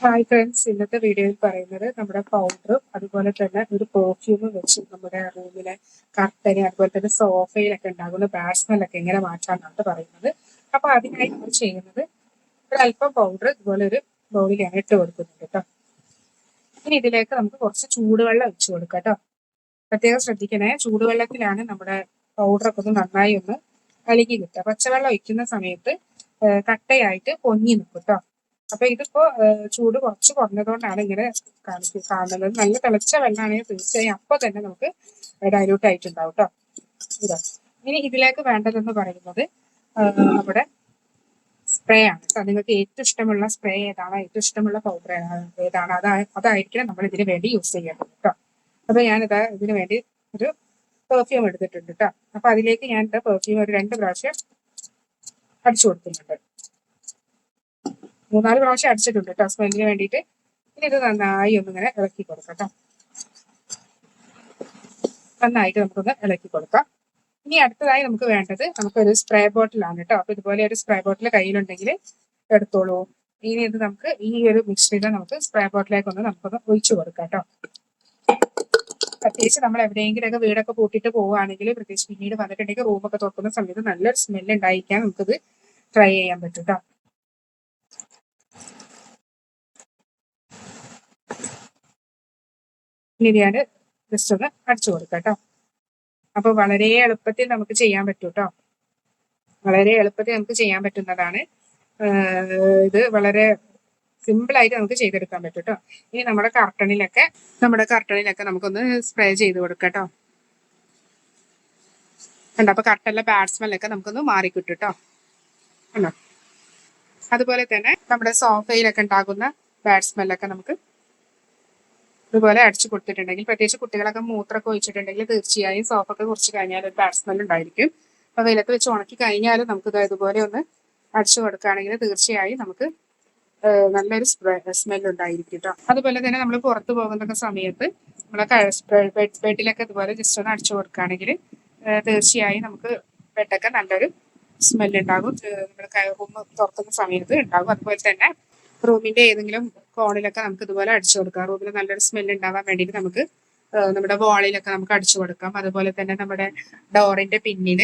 Hi friends ഇന്നത്തെ വീഡിയോയിൽ പറയുന്നത് നമ്മുടെ പൗഡറും അതുപോലെ തന്നെ ഒരു പെർഫ്യൂമും വെച്ച് നമ്മുടെ റൂമിലെ കർട്ടന് അതുപോലെ തന്നെ സോഫയിലൊക്കെ ഉണ്ടാകുന്ന ബാഡ് സ്മെല്ലൊക്കെ എങ്ങനെ മാറ്റാമെന്നാണ് പറയുന്നത്. അപ്പൊ അതിനായി നമ്മൾ ചെയ്യുന്നത് ഒരല്പം പൗഡർ ഇതുപോലെ ഒരു ബൗളിലാണ് ഇട്ട് കൊടുക്കുന്നത് കേട്ടോ ഇനി ഇതിലേക്ക് നമുക്ക് കുറച്ച് ചൂടുവെള്ളം ഒഴിച്ചു കൊടുക്കാം കേട്ടോ പ്രത്യേകം ശ്രദ്ധിക്കണേ ചൂടുവെള്ളത്തിലാണ് നമ്മുടെ പൗഡറൊക്കെ ഒന്ന് നന്നായി ഒന്ന് കലക്കി കിട്ടുക പച്ചവെള്ളം ഒഴിക്കുന്ന സമയത്ത് കട്ടയായിട്ട് പൊങ്ങി നിൽക്കും കേട്ടോ അപ്പൊ ഇതിപ്പോ ചൂട് കുറച്ച് കുറഞ്ഞതുകൊണ്ടാണ് ഇങ്ങനെ കാണിക്കുക കാണുന്നത്. നല്ല തിളച്ച വെള്ളമാണെങ്കിൽ തീർച്ചയായും അപ്പൊ തന്നെ നമുക്ക് ഡൈലൂട്ട് ആയിട്ടുണ്ടാവും കേട്ടോ ഇനി ഇതിലേക്ക് വേണ്ടതെന്ന് പറയുന്നത് അവിടെ സ്പ്രേ ആണ് നിങ്ങൾക്ക് ഏറ്റവും ഇഷ്ടമുള്ള സ്പ്രേ ഏതാണ്? ഏറ്റവും ഇഷ്ടമുള്ള പൗഡർ ഏതാണ്? അതാ അതായിരിക്കണം നമ്മൾ ഇതിന് വേണ്ടി യൂസ് ചെയ്യേണ്ടത് കേട്ടോ അപ്പൊ ഞാനിത് ഇതിന് വേണ്ടി ഒരു പെർഫ്യൂം എടുത്തിട്ടുണ്ട് കേട്ടോ അപ്പൊ അതിലേക്ക് ഞാൻ പെർഫ്യൂം ഒരു രണ്ട് പ്രാവശ്യം അടിച്ചു കൊടുക്കുന്നുണ്ട്. മൂന്നാൽ പ്രാവശ്യം അടിച്ചിട്ടുണ്ട് കേട്ടോ സ്മെല്ലിന് വേണ്ടിയിട്ട്. ഇനി ഇത് നന്നായി ഒന്നിങ്ങനെ ഇളക്കി കൊടുക്കാം കേട്ടോ നന്നായിട്ട് നമുക്കൊന്ന് ഇളക്കി കൊടുക്കാം. ഇനി അടുത്തതായി നമുക്ക് വേണ്ടത് നമുക്കൊരു സ്പ്രേ ബോട്ടിലാണ് കേട്ടോ അപ്പൊ ഇതുപോലെ ഒരു സ്പ്രേ ബോട്ടിൽ കയ്യിലുണ്ടെങ്കിൽ എടുത്തോളൂ. ഇനി ഇത് നമുക്ക് ഈ ഒരു മിക്സ്ചറിൽ നമുക്ക് സ്പ്രേ ബോട്ടിലേക്ക് ഒന്ന് നമുക്കൊന്ന് ഒഴിച്ചു കൊടുക്കാം കേട്ടോ പ്രത്യേകിച്ച് നമ്മൾ എവിടെയെങ്കിലും ഒക്കെ വീടൊക്കെ പൂട്ടിയിട്ട് പോവുകയാണെങ്കിൽ പ്രത്യേകിച്ച് പിന്നീട് വന്നിട്ടുണ്ടെങ്കിൽ റൂമൊക്കെ തുറക്കുന്ന സമയത്ത് നല്ലൊരു സ്മെല്ല് ഉണ്ടായിരിക്കാൻ നമുക്കിത് ട്രൈ ചെയ്യാൻ പറ്റും കേട്ടോ ഇനി ഞാൻ ജസ്റ്റ് ഒന്ന് അടിച്ചു കൊടുക്കാം കേട്ടോ. അപ്പൊ വളരെ എളുപ്പത്തിൽ നമുക്ക് ചെയ്യാൻ പറ്റും കേട്ടോ. വളരെ എളുപ്പത്തിൽ നമുക്ക് ചെയ്യാൻ പറ്റുന്നതാണ്. ഇത് വളരെ സിമ്പിൾ ആയിട്ട് നമുക്ക് ചെയ്തെടുക്കാൻ പറ്റും കേട്ടോ. ഇനി നമ്മുടെ കർട്ടണിലൊക്കെ നമ്മുടെ കർട്ടണിലൊക്കെ നമുക്കൊന്ന് സ്പ്രേ ചെയ്ത് കൊടുക്കാം കേട്ടോ. കണ്ടോ അപ്പൊ കർട്ടനിലെ ബാറ്റ്സ്മെല്ലൊക്കെ നമുക്കൊന്ന് മാറിക്കിട്ടും കേട്ടോ. കണ്ടോ? അതുപോലെ തന്നെ നമ്മുടെ സോഫയിലൊക്കെ ഉണ്ടാകുന്ന ബാറ്റ്സ്മെല്ലൊക്കെ നമുക്ക് ഇതുപോലെ അടിച്ചു കൊടുത്തിട്ടുണ്ടെങ്കിൽ പ്രത്യേകിച്ച് കുട്ടികളൊക്കെ മൂത്രമൊക്കെ ഒഴിച്ചിട്ടുണ്ടെങ്കിൽ തീർച്ചയായും സോഫൊക്കെ കുറച്ച് കഴിഞ്ഞാൽ ഒരു ബാഡ് സ്മെൽ ഉണ്ടായിരിക്കും. അപ്പൊ വെയിലത്ത് വെച്ച് ഉണക്കി കഴിഞ്ഞാൽ നമുക്ക് ഇത് ഇതുപോലെ ഒന്ന് അടിച്ചു കൊടുക്കുകയാണെങ്കിൽ തീർച്ചയായും നമുക്ക് നല്ലൊരു സ്മെൽ ഉണ്ടായിരിക്കും കേട്ടോ അതുപോലെ തന്നെ നമ്മൾ പുറത്തു പോകുന്ന സമയത്ത് നമ്മളെ ബെഡ് ബെഡിലൊക്കെ ഇതുപോലെ ജസ്റ്റ് ഒന്ന് അടിച്ചു കൊടുക്കുകയാണെങ്കിൽ തീർച്ചയായും നമുക്ക് ബെഡൊക്കെ നല്ലൊരു സ്മെൽ ഉണ്ടാകും. നമ്മൾ റൂം തുറക്കുന്ന സമയത്ത് ഉണ്ടാകും. അതുപോലെ തന്നെ റൂമിന്റെ ഏതെങ്കിലും കോണിലൊക്കെ നമുക്ക് ഇതുപോലെ അടിച്ചു കൊടുക്കാം. റൂമിൽ നല്ലൊരു സ്മെൽ ഉണ്ടാവാൻ വേണ്ടിയിട്ട് നമുക്ക് നമ്മുടെ വാളിലൊക്കെ നമുക്ക് അടിച്ചു കൊടുക്കാം. അതുപോലെ തന്നെ നമ്മുടെ ഡോറിന്റെ പിന്നിൽ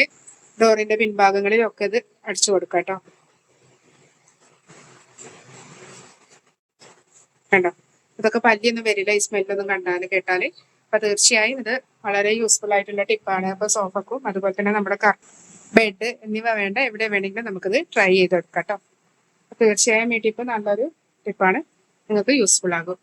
ഡോറിന്റെ പിൻഭാഗങ്ങളിലൊക്കെ ഇത് അടിച്ചു കൊടുക്കാം കേട്ടോ. കണ്ടോ? ഇതൊക്കെ പല്ലിയൊന്നും വരില്ല ഈ സ്മെല്ലൊന്നും കണ്ടാൽ കേട്ടാൽ. അപ്പൊ തീർച്ചയായും ഇത് വളരെ യൂസ്ഫുൾ ആയിട്ടുള്ള ടിപ്പാണ് അപ്പൊ സോഫക്കും അതുപോലെ തന്നെ നമ്മുടെ ബെഡ് എന്നിവ വേണ്ട. എവിടെ വേണമെങ്കിലും നമുക്കിത് ട്രൈ ചെയ്തെടുക്കാം കേട്ടോ. തീർച്ചയായും ഈ ടിപ്പ് നല്ലൊരു ടിപ്പാണ് നിങ്ങൾക്ക് യൂസ്ഫുൾ ആകും.